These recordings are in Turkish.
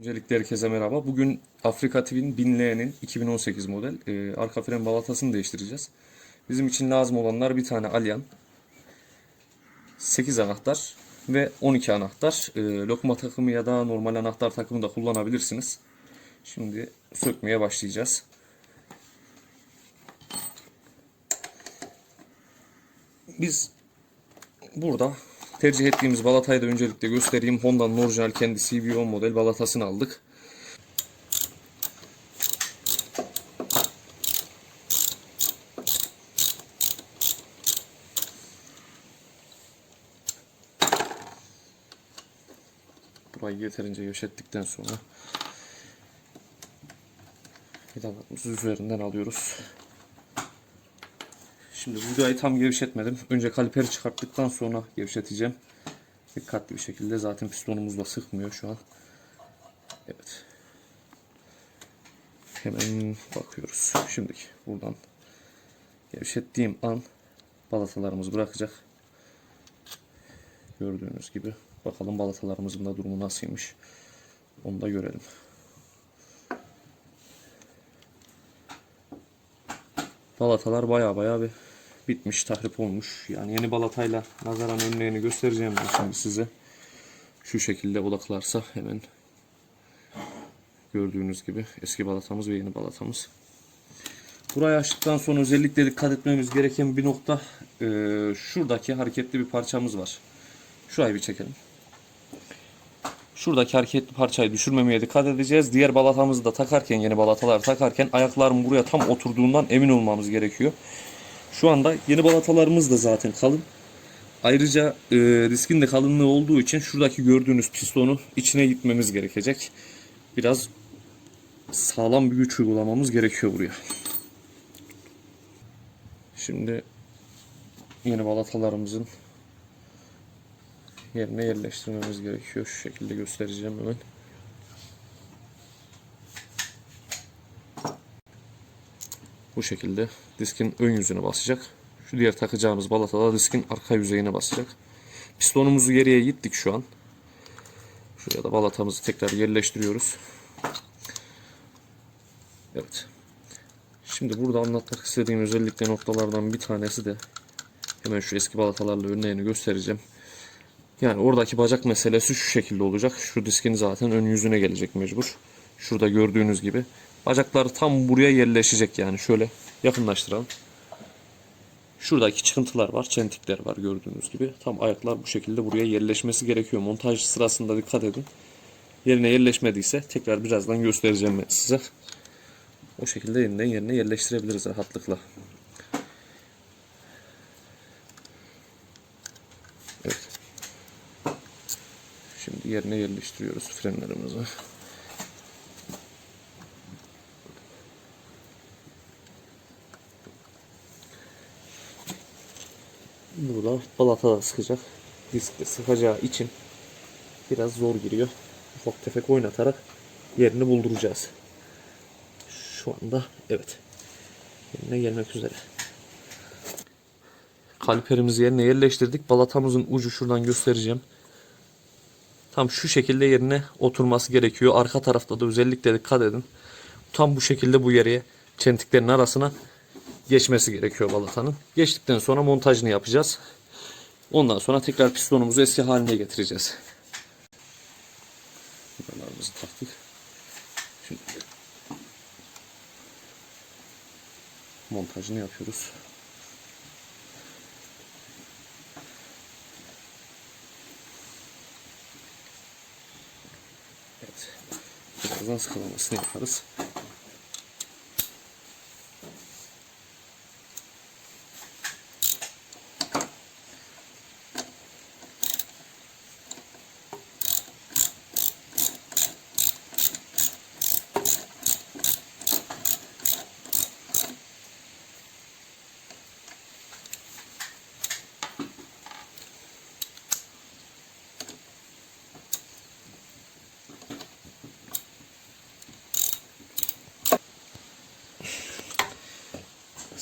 Öncelikle herkese merhaba. Bugün Afrika TV'nin 1000L'nin 2018 model e, arka fren balatasını değiştireceğiz. Bizim için lazım olanlar bir tane alyan, 8 anahtar ve 12 anahtar. E, lokma takımı ya da normal anahtar takımı da kullanabilirsiniz. Şimdi sökmeye başlayacağız. Biz burada tercih ettiğimiz balatayı da öncelikle göstereyim. Honda'nın orijinal kendi CB10 model balatasını aldık. Burayı yeterince gevşettikten sonra vidalarımızı üzerinden alıyoruz. Şimdi vidayı tam gevşetmedim. Önce kaliperi çıkarttıktan sonra gevşeteceğim. Dikkatli bir şekilde zaten pistonumuz da sıkmıyor şu an. Evet. Hemen bakıyoruz. Şimdi buradan gevşettiğim an balatalarımız bırakacak. Gördüğünüz gibi. Bakalım balatalarımızın da durumu nasılmış. Onu da görelim. Balatalar baya baya bir bitmiş, tahrip olmuş. Yani yeni balatayla nazaran önlerini göstereceğim ben şimdi size. Şu şekilde odaklarsa hemen gördüğünüz gibi eski balatamız ve yeni balatamız. Burayı açtıktan sonra özellikle dikkat etmemiz gereken bir nokta e, şuradaki hareketli bir parçamız var. Şurayı bir çekelim. Şuradaki hareketli parçayı düşürmemeye dikkat edeceğiz. Diğer balatamızı da takarken, yeni balatalar takarken ayakların buraya tam oturduğundan emin olmamız gerekiyor. Şu anda yeni balatalarımız da zaten kalın. Ayrıca e, diskin de kalınlığı olduğu için şuradaki gördüğünüz pistonu içine gitmemiz gerekecek. Biraz sağlam bir güç uygulamamız gerekiyor buraya. Şimdi yeni balatalarımızın yerine yerleştirmemiz gerekiyor. Şu şekilde göstereceğim hemen. Bu şekilde diskin ön yüzüne basacak. Şu diğer takacağımız balata da diskin arka yüzeyine basacak. Pistonumuzu geriye gittik şu an. Şuraya da balatamızı tekrar yerleştiriyoruz. Evet. Şimdi burada anlatmak istediğim özellikle noktalardan bir tanesi de hemen şu eski balatalarla örneğini göstereceğim. Yani oradaki bacak meselesi şu şekilde olacak. Şu diskin zaten ön yüzüne gelecek mecbur. Şurada gördüğünüz gibi. Bacakları tam buraya yerleşecek yani. Şöyle yakınlaştıralım. Şuradaki çıkıntılar var, çentikler var gördüğünüz gibi. Tam ayaklar bu şekilde buraya yerleşmesi gerekiyor. Montaj sırasında dikkat edin. Yerine yerleşmediyse tekrar birazdan göstereceğim size. O şekilde yeniden yerine yerleştirebiliriz rahatlıkla. Evet. Şimdi yerine yerleştiriyoruz frenlerimizi. Burada balata da sıkacak. Diskle sıkacağı için biraz zor giriyor. Ufak tefek oynatarak yerini bulduracağız. Şu anda evet. Yerine gelmek üzere. Kaliperimizi yerine yerleştirdik. Balatamızın ucu şuradan göstereceğim. Tam şu şekilde yerine oturması gerekiyor. Arka tarafta da özellikle dikkat edin. Tam bu şekilde bu yere çentiklerin arasına geçmesi gerekiyor balatanın. Geçtikten sonra montajını yapacağız. Ondan sonra tekrar pistonumuzu eski haline getireceğiz. Buralarımızı taktık. Şimdi montajını yapıyoruz. Evet. Birazdan sıkılamasını yaparız.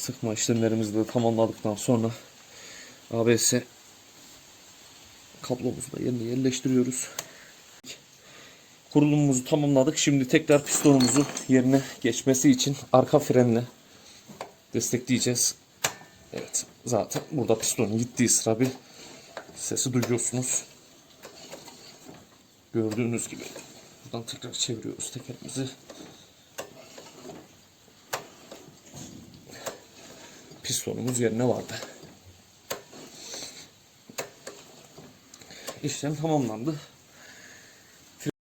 Sıkma işlemlerimizi de tamamladıktan sonra ABS kablomuzu da yerine yerleştiriyoruz. kurulumumuzu tamamladık. Şimdi tekrar pistonumuzu yerine geçmesi için arka frenle destekleyeceğiz. Evet zaten burada pistonun gittiği sıra bir sesi duyuyorsunuz. Gördüğünüz gibi. Buradan tekrar çeviriyoruz tekerimizi. Pistonumuz yerine vardı. İşlem tamamlandı.